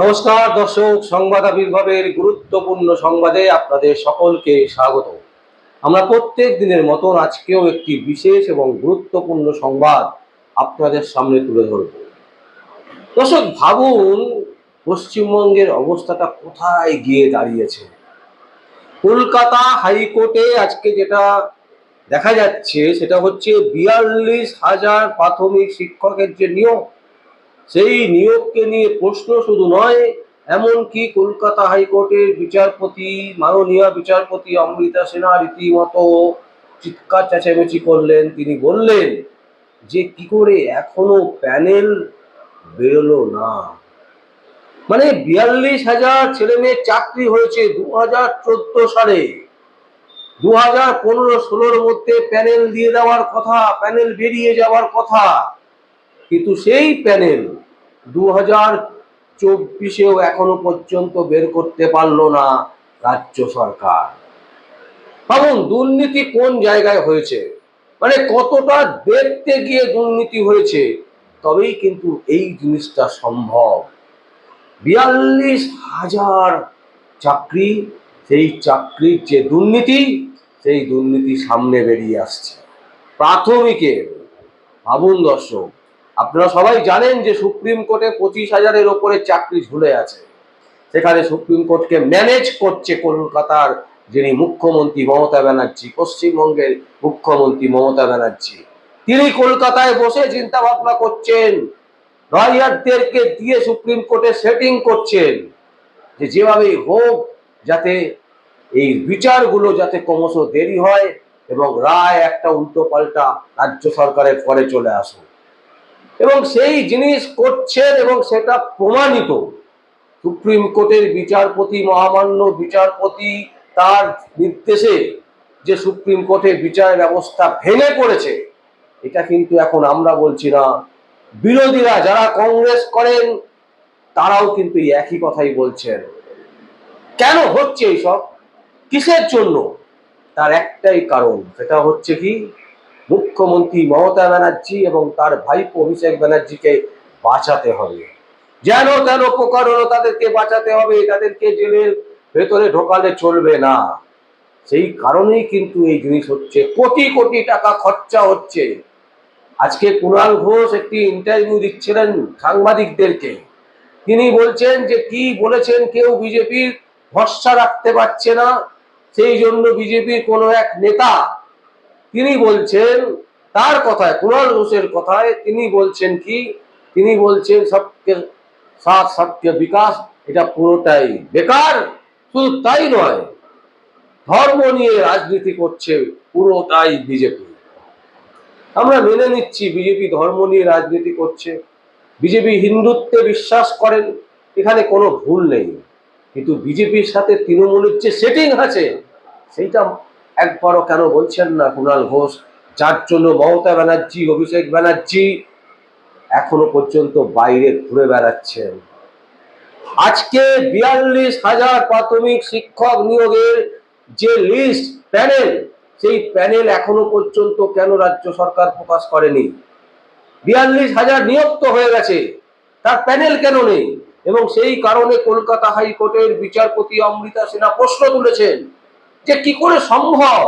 নমস্কার, দর্শক, সংবাদ আবির্ভাবের গুরুত্বপূর্ণ সংবাদে আপনাদের সকলকে স্বাগত। আমরা প্রত্যেক দিনের মতন আজকেও একটি বিশেষ এবং গুরুত্বপূর্ণ সংবাদ আপনাদের সামনে তুলে ধরব। দর্শক, ভাবুন পশ্চিমবঙ্গের অবস্থাটা কোথায় গিয়ে দাঁড়িয়েছে। কলকাতা হাইকোর্টে আজকে যেটা দেখা যাচ্ছে, সেটা হচ্ছে বিয়াল্লিশ হাজার প্রাথমিক শিক্ষকের যে নিয়োগ সেই নিয়োগকে নিয়ে প্রশ্ন শুধু নয়, এমনকি কলকাতা হাইকোর্টের বিচারপতি, মাননীয় বিচারপতি অমৃতা সেনা রীতিমতো চিৎকার চেঁচামেচি করলেন। তিনি বললেন, যে কি করে এখনও প্যানেল বেরোলো না? মানে বিয়াল্লিশ হাজার ছেলে মেয়ের চাকরি হয়েছে দু হাজার চোদ্দ সালে। দু হাজার পনেরো ষোলোর মধ্যে প্যানেল দিয়ে দেওয়ার কথা, প্যানেল বেরিয়ে যাওয়ার কথা। কিন্তু সেই প্যানেল দু হাজার চব্বিশেও এখনও পর্যন্ত বের করতে পারল না রাজ্য সরকার। ভাবুন, দুর্নীতি কোন জায়গায় হয়েছে? মানে কতটা দেখতে গিয়ে দুর্নীতি হয়েছে? তবেই কিন্তু এই জিনিসটা সম্ভব। বিয়াল্লিশ হাজার চাকরি, সেই চাকরির যে দুর্নীতি, সেই দুর্নীতি সামনে বেরিয়ে আসছে। প্রাথমিকের ভাবুন দর্শক আপনারা সবাই জানেন যে সুপ্রিম কোর্টে পঁচিশ হাজারের ওপরে চাকরি ঝুলে আছে। সেখানে সুপ্রিম কোর্টকে ম্যানেজ করছে কলকাতার যিনি মুখ্যমন্ত্রী মমতা ব্যানার্জি, পশ্চিমবঙ্গের মুখ্যমন্ত্রী মমতা ব্যানার্জি। তিনি কলকাতায় বসে চিন্তা ভাবনা করছেন লয়ারদেরকে দিয়ে সুপ্রিম কোর্টে সেটিং করছেন, যে যেভাবেই হোক যাতে এই বিচারগুলো যাতে ক্রমশ দেরি হয় এবং রায় একটা উল্টো পাল্টা রাজ্য সরকারের পরে চলে আসুক। এবং সেই জিনিস করছেন এবং সেটা প্রমাণিত। সুপ্রিম কোর্টের বিচারপতি, মহামান্য বিচারপতি তার নির্দেশে যে সুপ্রিম কোর্টের বিচার ব্যবস্থা ভেঙে পড়েছে, এটা কিন্তু এখন আমরা বলছি না। বিরোধীরা যারা কংগ্রেস করেন, তারাও কিন্তু একই কথাই বলছেন। কেন হচ্ছে এইসব? কিসের জন্য? তার একটাই কারণ, সেটা হচ্ছে কি? মুখ্যমন্ত্রী মমতা ব্যানার্জি এবং তার ভাইপো অভিষেক ব্যানার্জিকে বাঁচাতে হবে। যেন তেন প্রকারণ তাদেরকে বাঁচাতে হবে, তাদেরকে জেলের ভেতরে ঢোকালে চলবে না। সেই কারণেই কিন্তু এই জিনিস হচ্ছে। কোটি কোটি টাকা খরচা হচ্ছে। আজকে কুণাল ঘোষ একটি ইন্টারভিউ দিচ্ছিলেন সাংবাদিকদেরকে। তিনি বলছেন যে, কি বলেছেন কেউ বিজেপির ভরসা রাখতে পারছে না? সেই জন্য বিজেপির কোনো এক নেতা তিনি বলছেন, তার কথায় কুণাল ঘোষের কথায় তিনি বলছেন কি? তিনি বলছেন, সবকে সাথ, সবকে বিকাশ, এটা পুরোটাই বেকার, শুধু তাই নয়, ধর্ম নিয়ে রাজনীতি করছে পুরোটাই বিজেপি। আমরা মেনে নিচ্ছি, বিজেপি ধর্ম নিয়ে রাজনীতি করছে। বিজেপি হিন্দুত্বে বিশ্বাস করেন, এখানে কোনো ভুল নেই। কিন্তু বিজেপির সাথে তৃণমূলের যে সেটিং আছে, সেইটা একবারও কেন বলছেন না কুণাল ঘোষ? যার জন্য মমতা ব্যানার্জি, অভিষেক ব্যানার্জি এখনও পর্যন্ত বাইরে ঘুরে বেড়াচ্ছেন। আজকে বিয়াল্লিশ হাজার প্রাথমিক শিক্ষক নিয়োগের যে লিস্ট প্যানেল সেই প্যানেল এখনও পর্যন্ত কেন রাজ্য সরকার প্রকাশ করেনি? বিয়াল্লিশ হাজার নিয়োগ তো হয়ে গেছে, তার প্যানেল কেন নেই? এবং সেই কারণে কলকাতা হাইকোর্টের বিচারপতি অমৃতা সেনা প্রশ্ন তুলেছেন যে কি করে সম্ভব?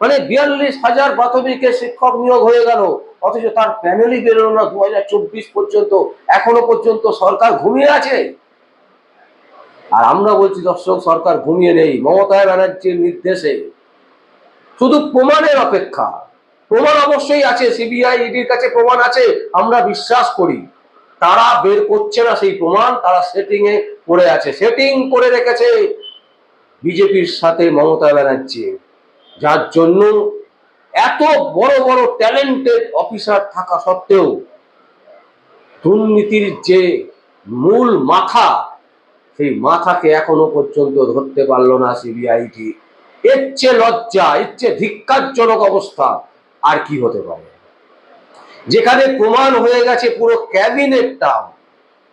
মানে বিয়াল্লিশ হাজার প্রাথমিকের শিক্ষক নিয়োগ হয়ে গেল, অথচ তার প্যানেলই বেরোলো না দু হাজার চব্বিশ পর্যন্ত, এখনও পর্যন্ত সরকার ঘুমিয়ে আছে। আর আমরা বলছি, দর্শক, সরকার ঘুমিয়ে নেই। মমতা ব্যানার্জির নির্দেশে। শুধু প্রমাণের অপেক্ষা। প্রমাণ অবশ্যই আছে সিবিআই ইডির কাছে প্রমাণ আছে, আমরা বিশ্বাস করি। তারা বের করছে না সেই প্রমাণ, তারা সেটিং এ পড়ে আছে। সেটিং করে রেখেছে। বিজেপির সাথে মমতা ব্যানার্জি, যার জন্য এত বড় বড় ট্যালেন্টেড অফিসার থাকা সত্ত্বেও দুর্নীতির যে মূল মাথা, সেই মাথাকে এখনও পর্যন্ত ধরতে পারল না সিবিআইটি এর চেয়ে লজ্জা, এর চেয়ে ধিক্কারজনক অবস্থা আর কি হতে পারে? যেখানে প্রমাণ হয়ে গেছে পুরো ক্যাবিনেটটা,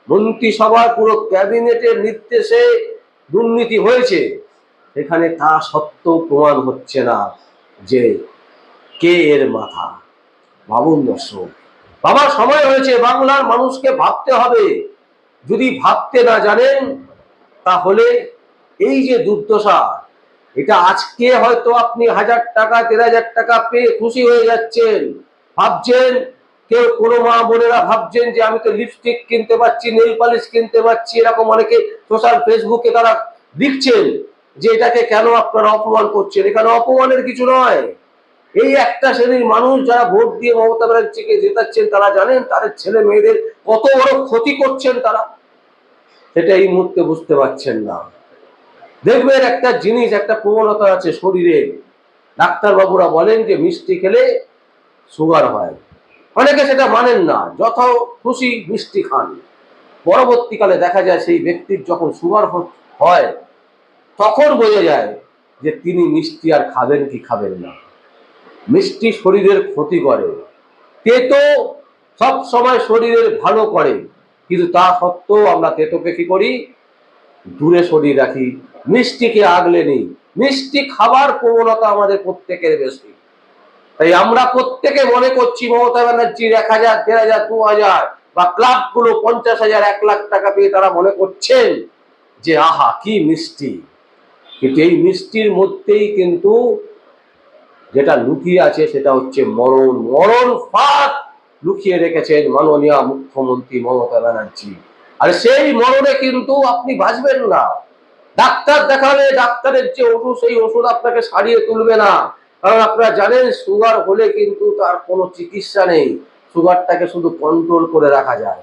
মন্ত্রিসভার পুরো ক্যাবিনেটের নির্দেশে দুর্নীতি হয়েছে। সেখানে তা সত্ত্বেও প্রমাণ হচ্ছে না যে কে এর মাথা। ভাবুন দর্শক, বাবার সময় হয়েছে, বাংলার মানুষকে ভাবতে হবে। যদি ভাবতে না জানেন, তাহলে এই যে দুর্দশা, এটা আজকে হয়তো আপনি হাজার টাকা, দেড় হাজার টাকা পেয়ে খুশি হয়ে যাচ্ছেন। ভাবছেন, কেউ কোনো মা বোনেরা ভাবছেন যে আমি তো লিপস্টিক কিনতে পারছি নেল পালিশ কিনতে পারছি, এরকম অনেকে সোশ্যাল ফেসবুকে তারা লিখছেন। যে এটাকে কেন আপনারা অপমান করছেন? এখানে অপমানের কিছু নয়। এই একটা শ্রেণির মানুষ যারা ভোট দিয়ে মমতা ব্যানার্জিকে জেতাচ্ছেন, তারা জানেন, তাদের ছেলে মেয়েদের কত বড় ক্ষতি করছেন তারা। সেটা এই মুহূর্তে বুঝতে পারছেন না। দেখবেন একটা জিনিস, একটা প্রবণতা আছে শরীরে। ডাক্তারবাবুরা বলেন যে মিষ্টি খেলে সুগার হয়। অনেকে সেটা মানেন না, যত খুশি মিষ্টি খান। পরবর্তীকালে দেখা যায় সেই ব্যক্তির যখন সুগার হয় তখন বোঝা যায় যে তিনি মিষ্টি আর খাবেন কি খাবেন না। মিষ্টি শরীরের ক্ষতি করে। তেতো সব সময় শরীরের ভালো করে। কিন্তু তা সত্ত্বেও আমরা তেতোকে কি করি? দূরে সরিয়ে রাখি। মিষ্টিকে আগলে নিই। মিষ্টি খাবার প্রবণতা আমাদের প্রত্যেকের বেশি। তাই আমরা প্রত্যেকে মনে করছি, মমতা ব্যানার্জির এক হাজার, দেড় হাজার, দু হাজার বা ক্লাবগুলো পঞ্চাশ হাজার, এক লাখ টাকা পেয়ে তারা মনে করছেন যে, আহা, কি মিষ্টি! কিন্তু এই মিষ্টির মধ্যেই কিন্তু যেটা লুকিয়ে আছে সেটা হচ্ছে মরণ। মরণ ফাঁদ লুকিয়ে রেখেছেন মাননীয় মুখ্যমন্ত্রী মমতা ব্যানার্জি। আর সেই মরণে কিন্তু আপনি বাঁচবেন না। ডাক্তার দেখালে ডাক্তারের যে ওষুধ, সেই ওষুধ আপনাকে সারিয়ে তুলবে না। কারণ আপনারা জানেন, সুগার হলে কিন্তু তার কোনো চিকিৎসা নেই। সুগারটাকে শুধু কন্ট্রোল করে রাখা যায়।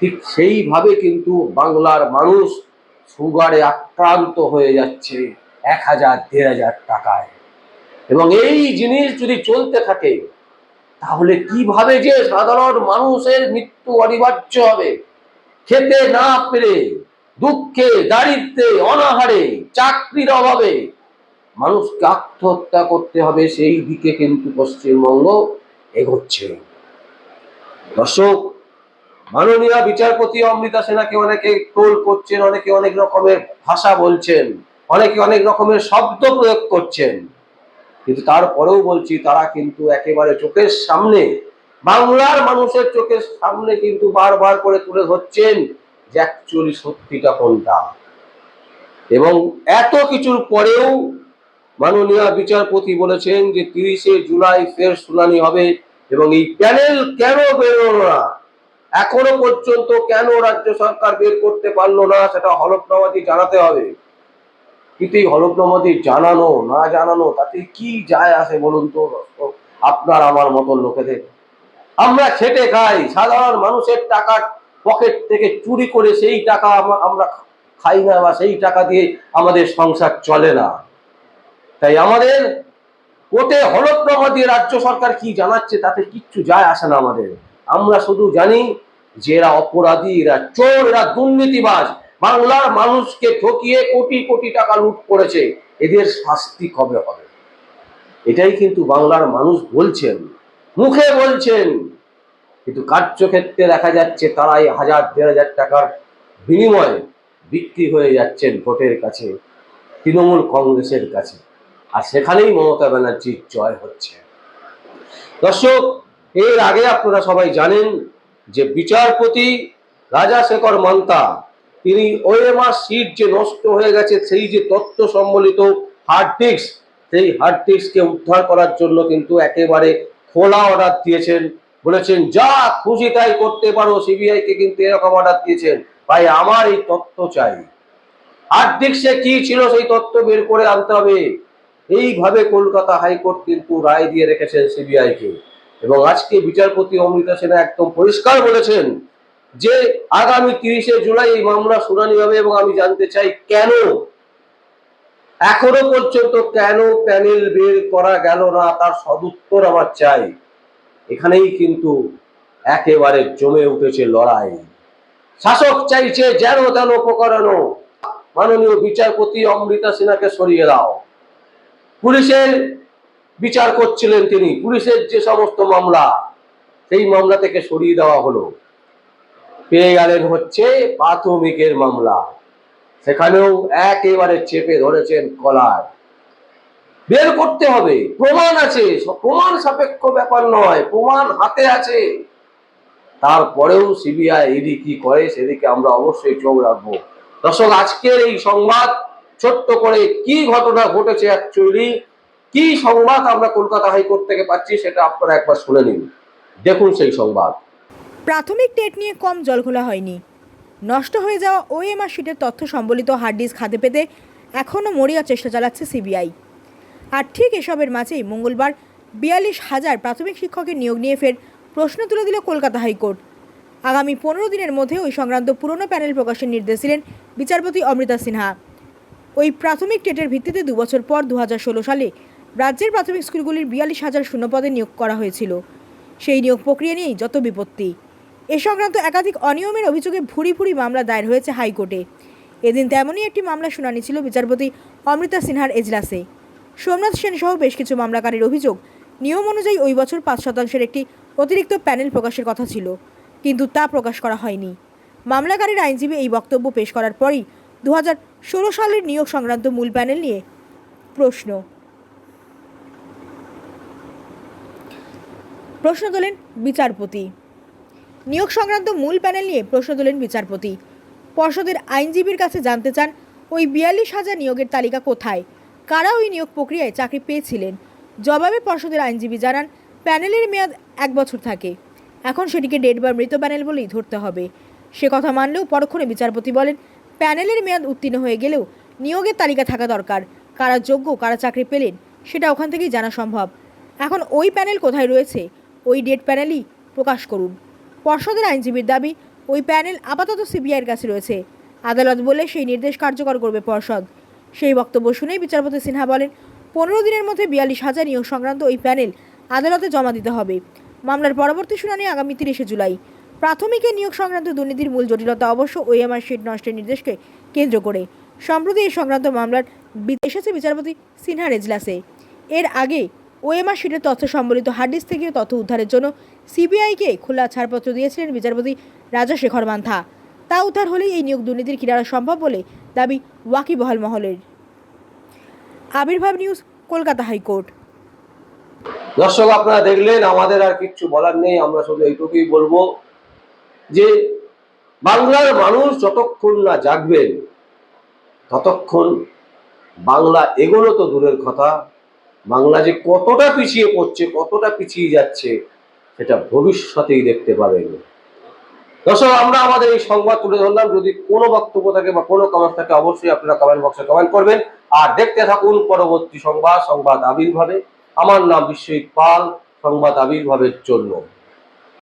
ঠিক সেইভাবে কিন্তু বাংলার মানুষ সুগারে আক্রান্ত হয়ে যাচ্ছে এক হাজার, দেড় হাজার টাকায়। এবং এই জিনিস যদি চলতে থাকে, তাহলে কীভাবে যে সাধারণ মানুষের মৃত্যু অনিবার্য হবে? খেতে না পেরে, দুঃখে দারিদ্রে অনাহারে, চাকরির অভাবে মানুষকে আত্মহত্যা করতে হবে, সেই দিকে কিন্তু পশ্চিমবঙ্গ এগোচ্ছে। দর্শক মাননীয় বিচারপতি অমৃতা সেনাকে অনেকে ট্রোল করছেন, অনেকে অনেক রকমের ভাষা বলছেন, অনেকে অনেক রকমের শব্দ প্রয়োগ করছেন। কিন্তু তারপরেও বলছি, তারা কিন্তু একেবারে চোখের সামনে, বাংলার মানুষের চোখের সামনে কিন্তু বারবার করে তুলে ধরছেন যে অ্যাকচুয়ালি সত্যিটা কোনটা। এবং এত কিছুর পরেও মাননীয় বিচারপতি বলেছেন যে তিরিশে জুলাই ফের শুনানি হবে এবং এই প্যানেল কেন বেরোলো না? এখনও পর্যন্ত কেন রাজ্য সরকার বের করতে পারল না, সেটা হলফনামাটি জানাতে হবে। কিন্তু এই হলফনামাটি জানানো, না জানানো, তাতে কি যায় আসে বলুন তো, আপনার, আমার মতন লোকেদের? আমরা খেটে খাই, সাধারণ মানুষের টাকা পকেট থেকে চুরি করে সেই টাকা আমা- আমরা খাই না বা সেই টাকা দিয়ে আমাদের সংসার চলে না। তাই আমাদের কোর্টে হলফনামা দিয়ে রাজ্য সরকার কি জানাচ্ছে, তাতে কিচ্ছু যায় আসে না আমাদের। আমরা শুধু জানি যে এরা অপরাধী, এরা চোর, এরা দুর্নীতিবাজ। বাংলার মানুষকে ঠকিয়ে কোটি কোটি টাকা লুট করেছে। এদের শাস্তি কবে হবে? এটাই কিন্তু বাংলার মানুষ বলছেন, মুখে বলছেন। কিন্তু কার্যক্ষেত্রে দেখা যাচ্ছে তারাই হাজার, দেড় হাজার টাকার বিনিময়ে বিক্রি হয়ে যাচ্ছেন ভোটের কাছে, তৃণমূল কংগ্রেসের কাছে। আর সেখানেই মমতা ব্যানার্জির জয় হচ্ছে। দর্শক এর আগে আপনারা সবাই জানেন যে বিচারপতি রাজাশেখর মান্তা, তিনি ওএমআর সিট যে নষ্ট হয়ে গেছে, সেই যে তথ্য সম্বলিত হার্ড ডিস্ক সেই হার্ড ডিস্ককে উদ্ধার করার জন্য কিন্তু একেবারে খোলা অর্ডার দিয়েছেন। বলেছেন, যা খুশি তাই করতে পারো সিবিআই কে কিন্তু এরকম অর্ডার দিয়েছেন। ভাই, আমার এই তথ্য চাই। হার্ড ডিস্কে কি ছিল সেই তথ্য বের করে আনতে হবে? এইভাবে কলকাতা হাইকোর্ট কিন্তু রায় দিয়ে রেখেছেন সিবিআই কে। এবং আজকে বিচারপতি অমৃতা সেনা একদম পরিষ্কার বলেছেন যে আগামী তিরিশে জুলাই এই মামলা শুনানি হবে এবং আমি জানতে চাই কেন? এখনও পর্যন্ত কেন প্যানেল বের করা গেল না তার সদুত্তর আমার চাই। এখানেই কিন্তু একেবারে জমে উঠেছে লড়াই। শাসক চাইছে যেন তেন উপকরণ মাননীয় বিচারপতি অমৃতা সিনহাকে সরিয়ে দাও। পুলিশের বিচার করছিলেন তিনি, পুলিশের যে সমস্ত মামলা, সেই মামলা থেকে সরিয়ে দেওয়া হলো। পেয়ে গেলেন হচ্ছে প্রাথমিকের মামলা। সেখানেও একেবারে চেপে ধরেছেন কলার। বের করতে হবে, প্রমাণ আছে, প্রমাণ সাপেক্ষ ব্যাপার নয়, প্রমাণ হাতে আছে। তারপরেও সিবিআই ইডি কি করে, সেদিকে আমরা অবশ্যই চোখ রাখব। দর্শক, আজকের এই সংবাদ ছোট্ট করে কি ঘটনা ঘটেছে অ্যাকচুয়ালি কি সংবাদ আমরা কলকাতা হাইকোর্ট থেকে পাচ্ছি সেটা আপনারা একবার শুনে নিন। দেখুন সেই সংবাদ। প্রাথমিক টেট নিয়ে কম জল খোলা হয়নি। নষ্ট হয়ে যাওয়া ওএমআর শিটের তথ্য সম্বলিত হার্ড ডিস্ক হাতে পেতে এখনও মরিয়া চেষ্টা চালাচ্ছে সিবিআই। আর ঠিক এসবের মাঝেই মঙ্গলবার বিয়াল্লিশ হাজার প্রাথমিক শিক্ষকের নিয়োগ নিয়ে ফের প্রশ্ন তুলে দিল কলকাতা হাইকোর্ট। আগামী পনেরো দিনের মধ্যে ওই সংক্রান্ত পুরনো প্যানেল প্রকাশের নির্দেশ দিলেন বিচারপতি অমৃতা সিনহা। ওই প্রাথমিক টেটের ভিত্তিতে দুবছর পর দু হাজার ষোলো সালে রাজ্যের প্রাথমিক স্কুলগুলির বিয়াল্লিশ হাজার শূন্যপদে নিয়োগ করা হয়েছিল। সেই নিয়োগ প্রক্রিয়া নিয়েই যত বিপত্তি। এ সংক্রান্ত একাধিক অনিয়মের অভিযোগে ভুরি ভুরি মামলা দায়ের হয়েছে হাইকোর্টে। এদিন তেমনই একটি মামলা শুনানি ছিল বিচারপতি অমৃতা সিনহার এজলাসে। সোমনাথ সেন সহ বেশ কিছু মামলাকারীর অভিযোগ নিয়ম অনুযায়ী ওই বছর পাঁচ শতাংশের একটি অতিরিক্ত প্যানেল প্রকাশের কথা ছিল, কিন্তু তা প্রকাশ করা হয়নি। মামলাকারীর আইনজীবী এই বক্তব্য পেশ করার পরই দু হাজার ষোলো সালের নিয়োগ সংক্রান্ত মূল প্যানেল নিয়ে প্রশ্ন। প্রশ্ন তোলেন বিচারপতি। নিয়োগ সংক্রান্ত মূল প্যানেল নিয়ে প্রশ্ন তোলেন বিচারপতি। পর্ষদের আইনজীবীর কাছে জানতে চান, ওই বিয়াল্লিশ হাজার নিয়োগের তালিকা কোথায়? কারা ওই নিয়োগ প্রক্রিয়ায় চাকরি পেয়েছিলেন? জবাবে পর্ষদের আইনজীবী জানান, প্যানেলের মেয়াদ এক বছর থাকে। এখন সেটিকে ডেড বা মৃত প্যানেল বলেই ধরতে হবে। সে কথা মানলেও পরক্ষণে বিচারপতি বলেন, প্যানেলের মেয়াদ উত্তীর্ণ হয়ে গেলেও নিয়োগের তালিকা থাকা দরকার। কারা যোগ্য, কারা চাকরি পেলেন, সেটা ওখান থেকেই জানা সম্ভব। এখন ওই প্যানেল কোথায় রয়েছে? ওই ডেট প্যানেলই প্রকাশ করুন। পর্ষদের আইনজীবীর দাবি, ওই প্যানেল আপাতত সিবিআইয়ের কাছে রয়েছে। আদালত বলে সেই নির্দেশ কার্যকর করবে পর্ষদ। সেই বক্তব্য শুনেই বিচারপতি সিনহা বলেন, পনেরো দিনের মধ্যে বিয়াল্লিশ হাজার নিয়োগ সংক্রান্ত ওই প্যানেল আদালতে জমা দিতে হবে। মামলার পরবর্তী শুনানি আগামী তিরিশে জুলাই। প্রাথমিকে নিয়োগ সংক্রান্ত দুর্নীতির মূল জটিলতা অবশ্য ওএমআর শিট নষ্টের নির্দেশকে কেন্দ্র করে। সম্প্রতি এই সংক্রান্ত মামলার এসেছে বিচারপতি সিনহার এজলাসে। এর আগে ওএমআর শিটের তথ্য সম্বলিত হার্ড ডিস্ক থেকে তথ্য উদ্ধারের জন্য সিবিআইকে খোলা ছাড়পত্র দিয়েছিলেন বিচারপতি রাজা শেখর মান্থা। তা উদ্ধার হলেই এই নিয়োগ দুর্নীতির কিনারা সম্ভব বলে দাবি ওয়াকিবহাল মহলের। আবির্ভাব নিউজ, কলকাতা হাইকোর্ট। দর্শক, আপনারা দেখলেন, আমাদের আর কিচ্ছু বলার নেই, আমরা শুধু এইটুকুই বলব যে বাংলার মানুষ যতক্ষণ না জাগবেন, ততক্ষণ বাংলা এগোনো তো দূরের কথা। বাংলা যে কতটা পিছিয়ে পড়ছে, কতটা পিছিয়ে যাচ্ছে, সেটা ভবিষ্যতেই দেখতে পাবেন দর্শক, আমরা আমাদের এই সংবাদ তুলে ধরলাম। যদি কোনো বক্তব্য থাকে বা কোনো কমেন্ট থাকে, অবশ্যই আপনারা কমেন্ট বক্সে কমেন্ট করবেন। আর দেখতে থাকুন পরবর্তী সংবাদ সংবাদ আবির্ভাবে। আমার নাম বিশ্বজিৎ পাল, সংবাদ আবির্ভাবের জন্য।